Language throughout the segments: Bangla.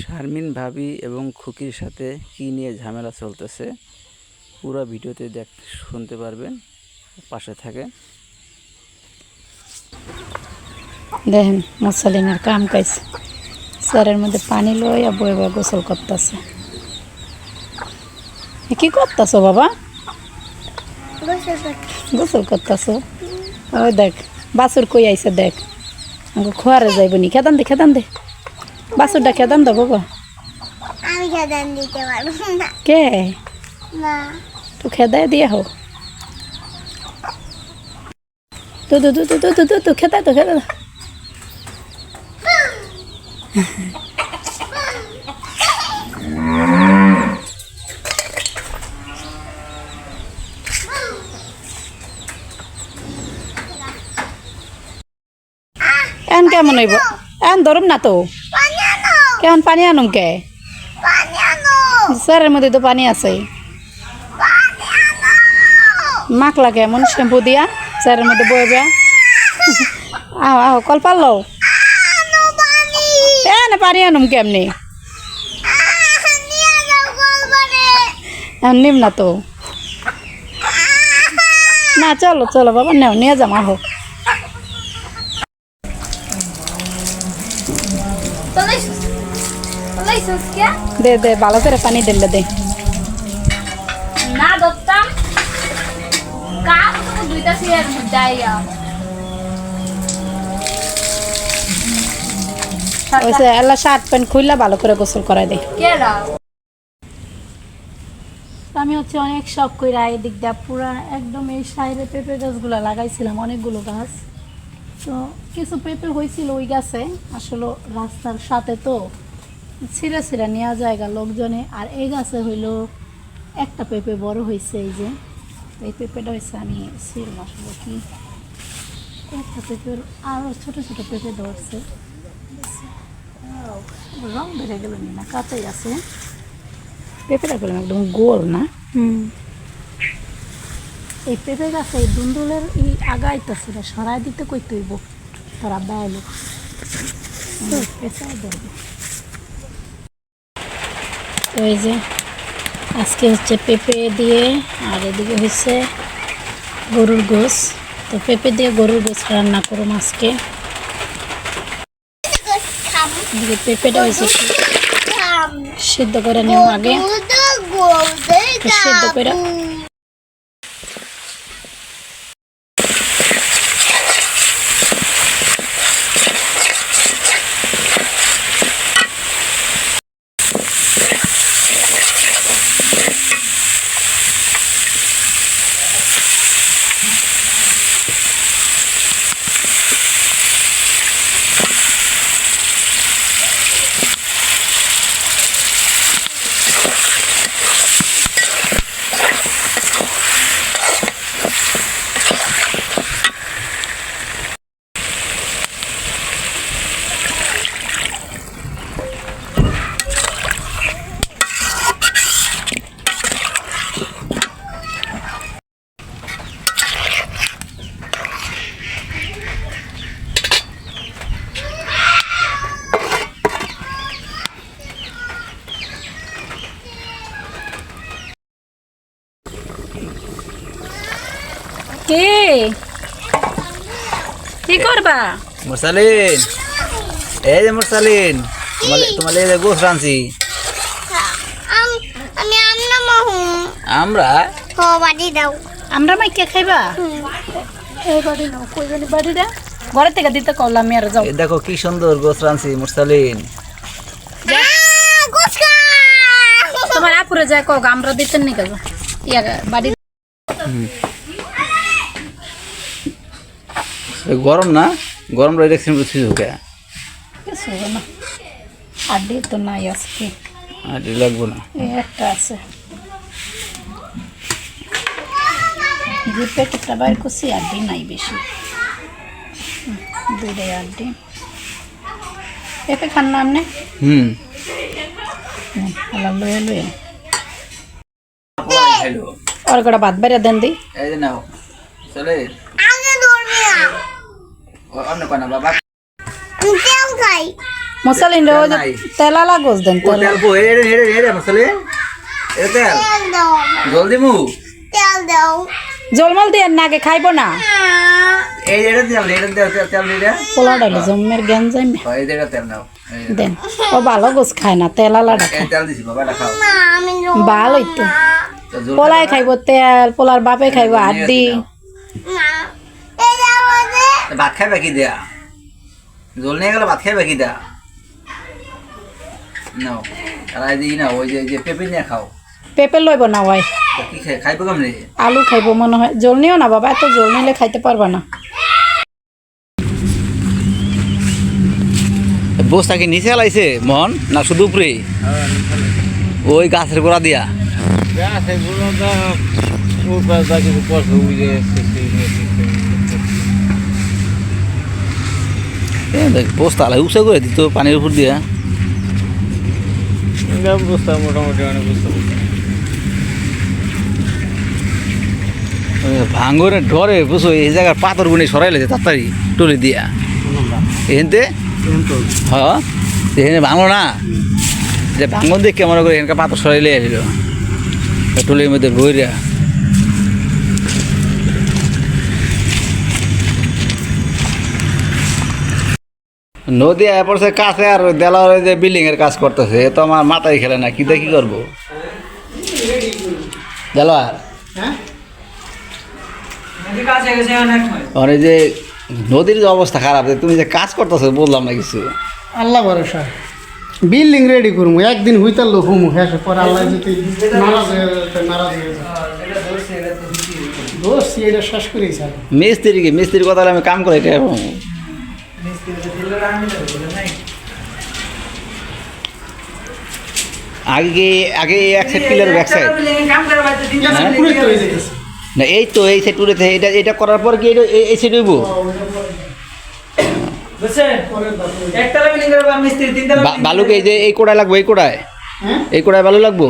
শারমিন ভাবি এবং খুকির সাথে কী নিয়ে ঝামেলা চলতেছে পুরো ভিডিওতে দেখ শুনতে পারবেন পাশে থাকে দেখেন মুসলিনের কাম কাজ স্যারের মধ্যে পানি লইয়া বয়ে বয়ে গোসল করতেছে। কি করতেছো বাবা? গোসল করতেছো? ওই দেখ বাসুর কই আইছে দেখ। খোয়ারে যাইব নি। খেদান দে খেদান দে। বাসুরটা খেদান দে বাবা আমি খেদান দিতে পারব না। কে? না। তো খেদায় দিয়ে হো তো তো তো তো তো তো তো খেদা তো খেদা এখন কেমন হইব? এখন ধরুম না তো। কেমন পানি আনুম কে? স্যারের মধ্যে তো পানি আছে। মাখলা কেমন শ্যাম্পু দিয়া স্যারের মধ্যে বয়ে বেয়া। আহ আহ কল পারল? আনো পানি। আনুম কেমনি? নিম না তো। না চলো চলো বাবা নেও নিয়ে যাম আহো। দে দে ভালো করে পানি দিলে দে। না ধরতাম কাপ তো দুইটা সিয়ার ওইসে এলা শার্ট প্যান্ট খুললা ভালো করে গোসল করাই দে। আমি হচ্ছে অনেক শখ করে এই দিক দিয়ে পুরা একদম এই সাইডে পেঁপে গাছগুলো লাগাইছিলাম অনেকগুলো গাছ। তো কিছু পেঁপে হয়েছিল ওই গাছে আসলে রাস্তার সাথে তো। ছিঁড়ে ছিঁড়ে নেওয়া জায়গা লোকজনে আর এই গাছে হইল একটা পেঁপে বড় হয়েছে এই যে। এই পেঁপেটা হয়েছে আমি ছিলাম আসলে কি একটা পেঁপের আরও ছোট ছোট পেঁপে ধরছে। রং বেড়ে গেল না কাঁচাই আছে। পেঁপেটা করলাম একদম গোল না? এই পেঁপে গাছে এই দুন্দুলের এই আগাইতেছে সরাই দিতে কই তৈব তারা বেলো পেঁচাই ধরবে। তো এই যে আজকে হচ্ছে পেঁপে দিয়ে আর এদিকে হচ্ছে গরুর গোস তো পেঁপে দিয়ে গরুর গোস রান্না করুম আজকে। এদিকে পেঁপেটা হয়েছে সিদ্ধ করে নেব আগে। সিদ্ধ করে কে কি করবা? মুরসালিন। এই যে মুরসালিন তোমার তোমার এই যে গোস রাঁধছি। আম- আমি আমনা মাহু আমরা? বাড়ি দাও। আমরা মাইকে খাইবা? এই বাড়ি নাও কই জানি বাড়িটা ঘরে থেকে দিতে কইলাম আমি আর যাও। দেখো কি সুন্দর গোস রাঁধছি মুরসালিন। তোমার আপুরে যায় কও আমরা দিতেন নি কাজ ইয়া বাড়ি গরম না গরম রয়ে দেখছি বুঝছি ঢুকে না। আড্ডি তো নাই আজকে। আর লাগবো না। একটা আছে। যে প্যাকেটটা বাইর করছি আড্ডি নাই বেশি। দুইটাই আড্ডি। পেঁপে খান নাম নে হুম। আল্লাহ লয়ে লয়ে। আর কটা ভাত বেড়ে দেন দি। এই যে নাও চলে আমি ধরবি না অন্য কোনা বাবা খাই গোস দেন তেল পো মশলে। এ তেল। তেল তেল দাও জলমল দিয়ে খাইবো না। এই এটা তেল এটা তেল তেল তেল দিলে পোলা ডালে জমের জ্ঞান যাই এই এটা তেল নাও। দেন ও ভালো গোস খায় না তেল দিছি বাবা এটা খাও। মা আমি ভালোই তো। তো জল খাইব তেল পোলার বাপে খাইব আড্ডি না যে ভাত খাই বাকি দেয়া জল নিয়ে গেলে ভাত খাই বাকি দেয়া নাও আর এই না ওই যে যে পেঁপে নিয়ে খাও পেঁপে লইব না ওই কি খাই খাইবো কেমনে আলু খাইব মনে হয় জল নিও না বাবা এত জল নিলে খাইতে পারবা না বস্তা কি নিচে লাইছে মন না শুধু উপরে ওই গাছের গোড়া দিয়া দেখ বস্তা লাই উঁচা করে দিত পানির উপর দিয়া। মোটামুটি অনেক বুঝতে ওই ভাঙ্গরে ডরে বুঝো এই জায়গার পাথর গুনে সরাইলে তাড়াতাড়ি টলি দিয়া। এহেনতে? হ্যাঁ এখানে ভাঙলো না। যে ভাঙন দেখে মনে করে এখানকার পাথর সরাইলে আসিল টলির মধ্যে বইরা নদী আয় পড়ছে কাছে আর দেলার যে বিল্ডিং এর কাজ করতেছে এ তো আমার মাথায় খেলে না কি কি করব? দেলোয়ার আর এই যে নদীর যে অবস্থা খারাপ তুমি যে কাজ করতেছো বললাম না কিছু। আল্লাহ ভরসা। বিল্ডিং রেডি করব একদিন হইতে লো হুমু হ্যাঁ পরে আল্লাহ যদি নারাজ হয়ে নারাজ হয়ে দোষ এটা শেষ করেই স্যার মিস্ত্রিকে মিস্ত্রির কথা আমি কাম করি এটা। আগে আগে এই এক সাইড পিলার ব্যাক সাইড না এই তো এই সাইড উড়েছে এটা এটা করার পর কি এটা এই- বালুকে এই যে এই কোড়ায় লাগবো এই কোড়ায়? হ্যাঁ? এই কোড়ায় বালু লাগবো।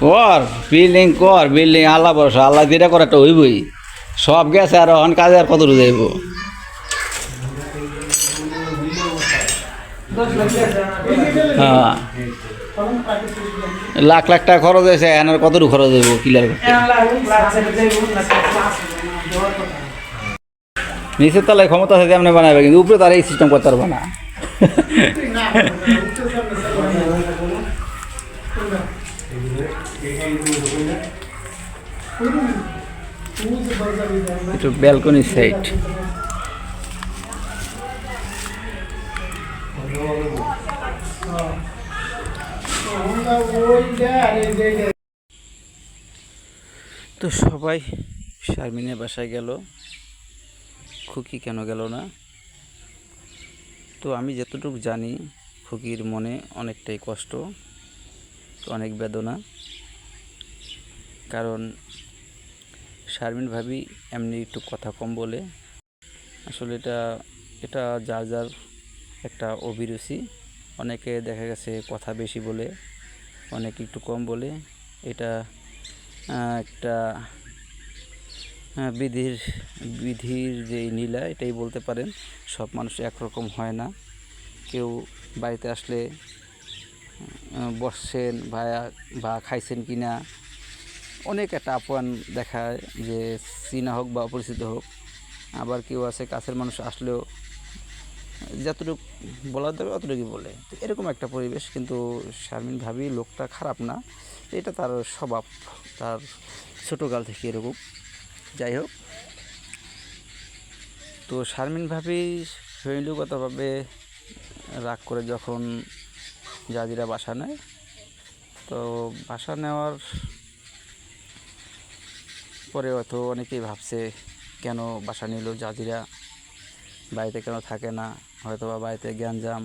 কর বিল্ডিং কর বিল্ডিং আল্লাহ বর্ষা আল্লাহ যেটা করে একটা হইবই। সব গেছে আর অন কাজে আর কত যাইব? হ্যাঁ। লাখ লাখ টাকা খরচ হয়েছে, এখন আর কতটুকু খরচ হইব? ক্লিয়ার নিচের তলায় ক্ষমতা আছে তেমনি বানাবে কিন্তু উপরে তার এই সিস্টেম করতে পারবে না। একটু ব্যালকনি সাইড তো সবাই শারমিনের বাসায় গেল। খুকি কেন গেল না? তো আমি যতটুকু জানি, খুকির মনে অনেকটাই কষ্ট, অনেক বেদনা। কারণ শারমিন ভাবি এমনি একটু কথা কম বলে। আসলে এটা এটা যার যার একটা অভিরুচি। অনেকে দেখা গেছে কথা বেশি বলে, অনেকে একটু কম বলে। এটা একটা বিধির বিধির যে নীলা এটাই বলতে পারেন। সব মানুষ একরকম হয় না। কেউ বাড়িতে আসলে বসছেন বা বা খাইছেন কি না অনেক একটা আপ্যায়ন দেখায় যে চীনা হোক বা অপরিচিত হোক, আবার কেউ আছে কাছের মানুষ আসলেও যতটুকু বলার দরকার অতটুকুই বলে। তো এরকম একটা পরিবেশ কিন্তু শারমিন ভাবি লোকটা খারাপ না। এটা তার স্বভাব, তার ছোটোকাল থেকে এরকম। যাই হোক। তো শারমিন ভাবি শৈলীগতভাবে রাগ করে যখন জাজিরা বাসা নেয়, তো বাসা নেওয়ার পরে হয়তো অনেকেই ভাবছে, কেন বাসা নিল জাজিরা? বাড়িতে কেন থাকে না? হয়তো বা বাড়িতে জ্ঞানজাম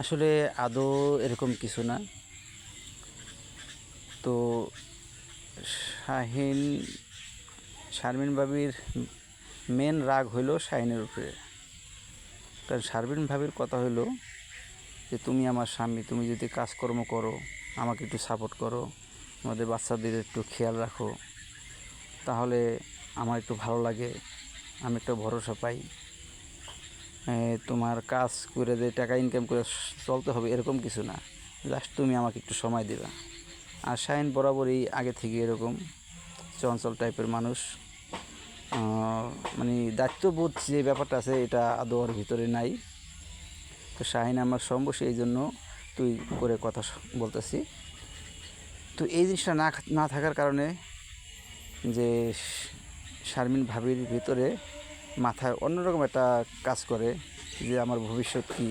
আসলে আদৌ এরকম কিছু না। তো শাহিন, শারমিন ভাবির মেন রাগ হইল শাহিনের উপরে। কারণ শারমিন ভাবির কথা হইল যে, তুমি আমার স্বামী, তুমি যদি কাজকর্ম করো, আমাকে একটু সাপোর্ট করো, আমাদের বাচ্চাদের একটু খেয়াল রাখো, তাহলে আমার একটু ভালো লাগে, আমি একটু ভরসা পাই। তোমার কাজ করে যে টাকা ইনকাম করে চলতে হবে, এরকম কিছু না। জাস্ট তুমি আমাকে একটু সময় দেবা। আর শাহিন বরাবরই আগে থেকে এরকম চঞ্চল টাইপের মানুষ। মানে দায়িত্ববোধ যে ব্যাপারটা আছে, এটা আদৌ ভিতরে নাই। তো শাহিন আমার সম্বসী এই জন্য তুই করে কথা বলতেছি। তো এই জিনিসটা না না থাকার কারণে যে শারমিন ভাবির ভিতরে মাথায় অন্যরকম একটা কাজ করে যে আমার ভবিষ্যৎ কী,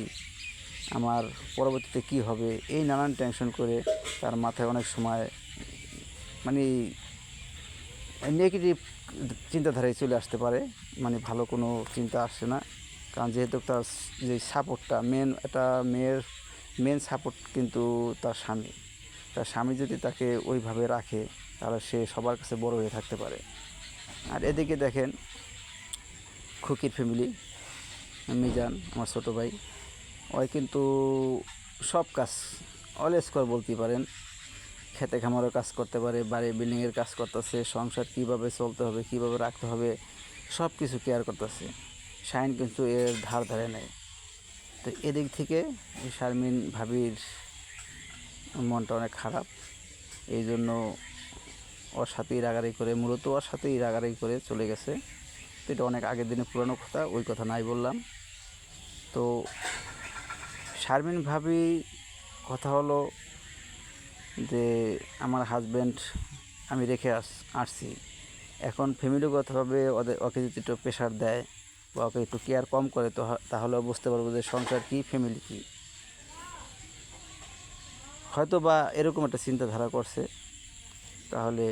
আমার পরবর্তীতে কি হবে, এই নানান টেনশন করে তার মাথায় অনেক সময় মানে নেগেটিভ চিন্তাধারায় চলে আসতে পারে মানে ভালো কোনো চিন্তা আসে না। কারণ যেহেতু তার যে সাপোর্টটা মেন একটা মেয়ের মেন সাপোর্ট কিন্তু তার স্বামী। তার স্বামী যদি তাকে ওইভাবে রাখে, তাহলে সে সবার কাছে বড় হয়ে থাকতে পারে। আর এদিকে দেখেন খুকির ফ্যামিলি, মিজান, আমার ছোটো ভাই। ওই কিন্তু সব কাজ অল স্কোয়ার বলতে পারেন। খেতে খামারও কাজ করতে পারে, বাড়ি বিল্ডিংয়ের কাজ করতেছে, সংসার কীভাবে চলতে হবে, কীভাবে রাখতে হবে, সব কিছু কেয়ার করতেছে। শাইন কিন্তু এর ধার ধারে নেই। তো এদিক থেকে শারমিন ভাবির মনটা অনেক খারাপ। এই জন্য ওর সাথেই রাগারাগি করে, মূলত ওর সাথেই রাগারাগি করে চলে গেছে। তো এটা অনেক আগের দিনে পুরানো কথা, ওই কথা নাই বললাম। তো শারমিন ভাবি কথা হলো যে, আমার হাজব্যান্ড আমি রেখে আস, আসছি। এখন ফ্যামিলিগতভাবে ওদের, ওকে যদি একটু প্রেশার দেয় বা ওকে একটু কেয়ার কম করে, তো তাহলে বুঝতে পারব যে সংসার কী ফ্যামিলি কী। হয়তো বা এরকম একটা চিন্তাধারা করছে, তাহলে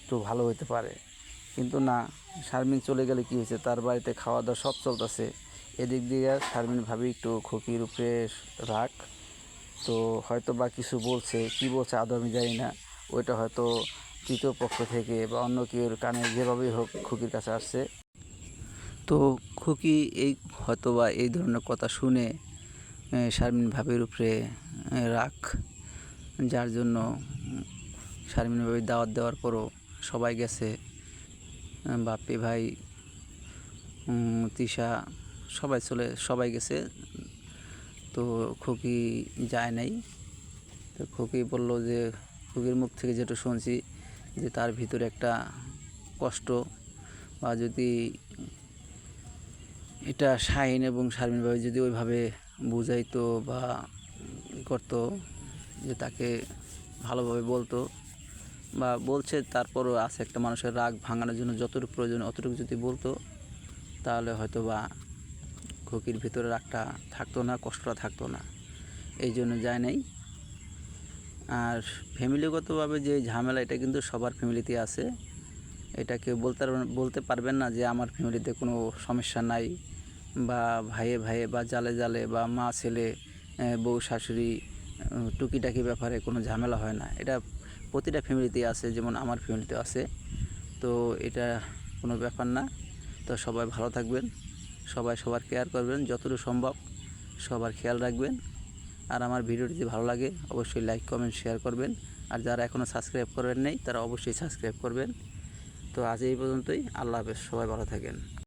একটু ভালো হইতে পারে। কিন্তু না শারমিন চলে গেলে কি হয়েছে? তার বাড়িতে খাওয়া দাওয়া সব চলতেছে। এদিক দিয়ে শারমিন ভাবি একটু খুকির উপরে রাখ তো হয়তো বা কিছু বলছে। কি বলছে আদৌ আমি জানি না। ওইটা হয়তো তৃতীয় পক্ষ থেকে বা অন্য কেউ কানে যেভাবেই হোক খুকির কাছে আসছে। তো খুকি এই হয়তো বা এই ধরনের কথা শুনে শারমিন ভাবির উপরে রাখ যার জন্য শারমিন ভাবির দাওয়াত দেওয়ার পরও সবাই গেছে। বাপ্পি ভাই তিশা, সবাই চলে, সবাই গেছে। তো খুকি যায় নাই। তো খুকি বলল যে, খুকির মুখ থেকে যেটা শুনছি যে তার ভিতরে একটা কষ্ট বা যদি এটা শাহিন এবং শারমিন ভাই যদি ওইভাবে বুঝাইতো বা করতো যে তাকে ভালোভাবে বলতো বা বলছে, তারপরও আছে একটা মানুষের রাগ ভাঙানোর জন্য যতটুকু প্রয়োজন, অতটুকু যদি বলতো, তাহলে হয়তো বা খুকির ভিতরে রাগটা থাকতো না, কষ্টটা থাকতো না। এই জন্য যায় নাই। আর ফ্যামিলিগতভাবে যে ঝামেলা, এটা কিন্তু সবার ফ্যামিলিতে আছে। এটা কেউ বলতে বলতে পারবেন না যে আমার ফ্যামিলিতে কোনো সমস্যা নাই বা ভাইয়ে ভাইয়ে বা জালে জালে বা মা, ছেলে বউ, শাশুড়ি টুকিটাকি ব্যাপারে কোনো ঝামেলা হয় না। এটা প্রতিটা ফ্যামিলিতে আছে, যেমন আমার ফ্যামিলিতে আছে। তো এটা কোনো ব্যাপার না। তো সবাই ভালো থাকবেন, সবাই সবার কেয়ার করবেন, যতটুকু সম্ভব সবার খেয়াল রাখবেন। আর আমার ভিডিওটি যদি ভালো লাগে, অবশ্যই লাইক কমেন্ট শেয়ার করবেন। আর যারা এখনও সাবস্ক্রাইব করবেন নেই, তারা অবশ্যই সাবস্ক্রাইব করবেন। তো আজ এই পর্যন্তই। আল্লাহ হাফেজ, সবাই ভালো থাকেন।